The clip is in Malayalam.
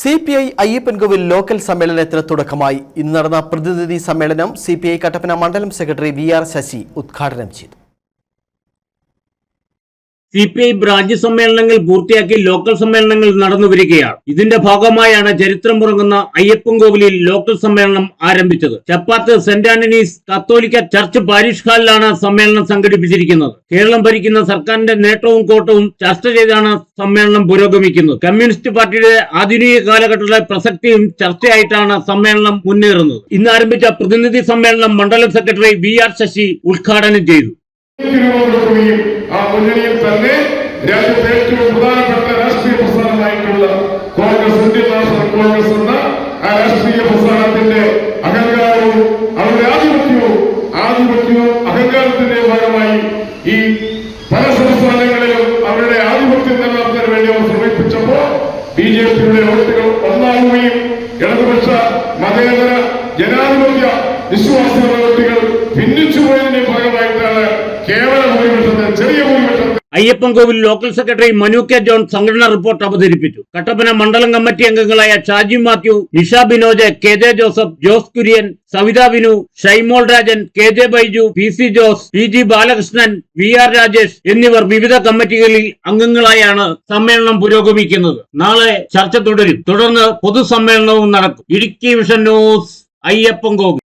C P I Ayyappancoil local സമ്മേളനത്തിന് തുടക്കമായി. ഇന്ന് നടന്ന പ്രതിനിധി സമ്മേളനം സി പി ഐ കട്ടപ്പന മണ്ഡലം സെക്രട്ടറി വി ആർ ശശി ഉദ്ഘാടനം ചെയ്തു. സി പി ഐ ബ്രാഞ്ച് സമ്മേളനങ്ങൾ പൂർത്തിയാക്കി ലോക്കൽ സമ്മേളനങ്ങൾ നടന്നു വരികയാണ്. ഇതിന്റെ ഭാഗമായാണ് ചരിത്രം പുറങ്ങുന്ന അയ്യപ്പൻകോവിലിൽ ലോക്കൽ സമ്മേളനം ആരംഭിച്ചത്. ചപ്പാത്ത് സെന്റ് ആന്റണീസ് കത്തോലിക്ക ചർച്ച് പാരിഷ് ഹാളിലാണ് സമ്മേളനം സംഘടിപ്പിച്ചിരിക്കുന്നത്. കേരളം ഭരിക്കുന്ന സർക്കാരിന്റെ നേട്ടവും കോട്ടവും ചർച്ച ചെയ്താണ് സമ്മേളനം പുരോഗമിക്കുന്നത്. കമ്മ്യൂണിസ്റ്റ് പാർട്ടിയുടെ ആധുനിക കാലഘട്ടത്തിലെ പ്രസക്തിയും ചർച്ചയായിട്ടാണ് സമ്മേളനം മുന്നേറുന്നത്. ഇന്ന് ആരംഭിച്ച പ്രതിനിധി സമ്മേളനം മണ്ഡലം സെക്രട്ടറി വി ആർ ശശി ഉദ്ഘാടനം ചെയ്തു. ആ മുന്നണിയിൽ തന്നെ രാജ്യത്തെ ഏറ്റവും പ്രധാനപ്പെട്ട രാഷ്ട്രീയ പ്രസ്ഥാനമായിട്ടുള്ള കോൺഗ്രസ് ഇന്ത്യൻ നാഷണൽ കോൺഗ്രസ് എന്ന ആ രാഷ്ട്രീയ പ്രസ്ഥാനത്തിന്റെ അഹങ്കാരവും അവരുടെ ആധിപത്യവും ആധിപത്യവും അഹങ്കാരത്തിന്റെ ഭാഗമായി ഈ പല സംസ്ഥാനങ്ങളിലും അവരുടെ ആധിപത്യം നിലനിർത്താൻ വേണ്ടി അവർ ശ്രമിപ്പിച്ചപ്പോ ബി ജെ പിയുടെ വോട്ടുകൾ ഒന്നാകുകയും ഇടതുപക്ഷ മതേതര ജനാധിപത്യ വിശ്വാസികളുടെ വോട്ടുകൾ ഭിന്നിച്ചു പോയതിന്റെ ഭാഗമായിട്ടാണ് കേവല ഭൂരിപക്ഷത്തെ ചെറിയ Ayyappancoil local secretary Manu K John സംഘടനാ റിപ്പോർട്ട് അവതരിപ്പിച്ചു. കട്ടപ്പന മണ്ഡലം കമ്മിറ്റി അംഗങ്ങളായ Shaji Mathew Nisha Binoj K J Joseph Jose Kurian Savitha Vinu Shymol Rajan K J Baiju P C Jose P G Balakrishnan V R Rajesh എന്നിവർ വിവിധ കമ്മിറ്റികളിൽ അംഗങ്ങളായാണ് സമ്മേളനം പുരോഗമിക്കുന്നത്. നാളെ ചർച്ച തുടരും. തുടർന്ന് പൊതുസമ്മേളനവും നടക്കും. Idukki vision news Ayyappancoil